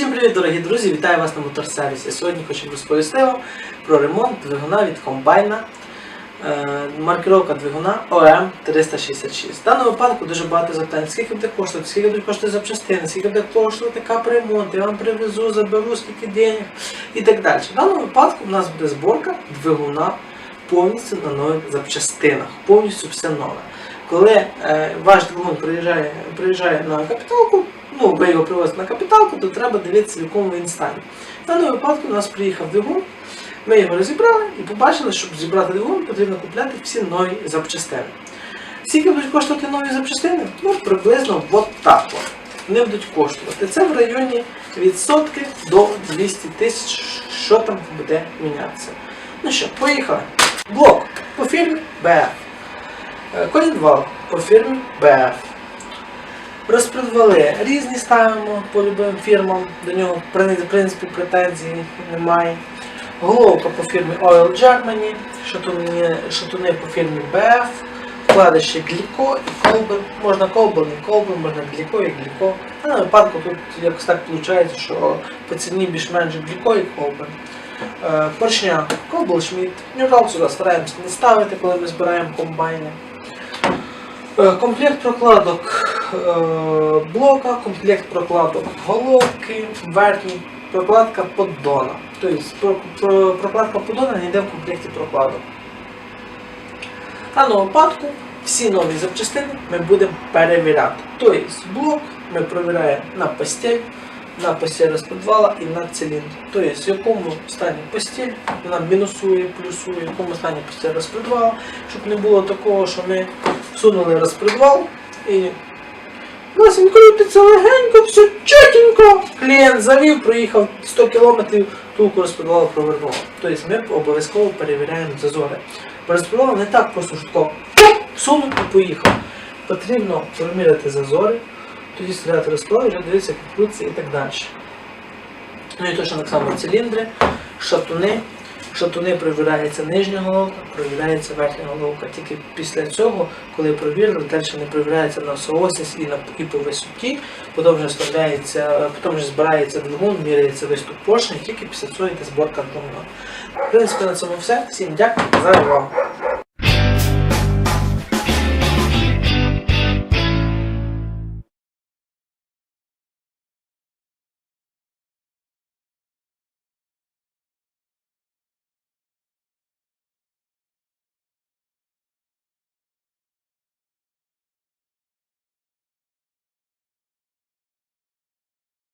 Всім привіт, дорогі друзі! Вітаю вас на моторсервісі. Сьогодні хочу розповісти вам про ремонт двигуна від комбайна. Е, маркировка двигуна ОМ366. В даному випадку дуже багато запитань, скільки буде коштувати, скільки будуть коштувати запчастини, скільки буде коштувати капремонт, я вам привезу, заберу, скільки денег і так далі. В даному випадку у нас буде зборка двигуна повністю на нових запчастинах, повністю все нове. Коли е, ваш двигун приїжджає, приїжджає на капіталку, ну ви його привозите на капіталку, то треба дивитися, в якому він стані. В даному випадку у нас приїхав двигун, ми його розібрали і побачили, щоб зібрати двигун, потрібно купляти всі нові запчастини. Скільки будуть коштувати нові запчастини? Ну, приблизно от так от. Вони будуть коштувати. Це в районі від сотки до 200 тисяч, що там буде мінятися. Ну що, поїхали. Блок по фірмі BF. Е, Колінвал по фірмі BF. Розпредвали різні ставимо по любим фірмам, до нього в принципі, претензій немає. Головка по фірмі Oil Germany, шатуни, шатуни по фірмі BF, вкладиші Гліко і Колбен. Можна Колбен і Колбен, можна Гліко і Гліко. А на випадку тут якось так виходить, що по ціні більш-менш Гліко і Колбен. Е, Поршня Колбл Шмідт. Нюрал сюди стараємося не ставити, коли ми збираємо комбайни. Е, Комплект прокладок блока, комплект прокладок головки, верхній, прокладка поддона. Тобто про- про- прокладка поддона не йде в комплекті прокладок. В даному випадку всі нові запчастини ми будемо перевіряти. Тобто блок ми перевіряємо на постіль, на постіль розподвала і на циліндр. Тобто в якому стані постіль, вона мінусує, плюсує, в якому стані постіль розподвала, щоб не було такого, що ми всунули розпредвал і Ласенько крутиться легенько, все чотенько. Клієнт завів, проїхав 100 кілометрів, тулку розпредвалу провернув. Тобто ми обов'язково перевіряємо зазори. Бо не так просто швидко всунув і поїхав. Потрібно проміряти зазори, тоді стріляти розпредвал, вже дивитися, крутиться і так далі. Ну і точно так само циліндри, шатуни. Шатуни провіряється нижня головка, провіряється верхня головка. Тільки після цього, коли провірили, далі не провіряється на соосність і, на, і по висоті, потім вже вставляється, потім вже збирається двигун, міряється виступ поршня, тільки після цього йде зборка двигуна. В принципі, на цьому все. Всім дякую за увагу.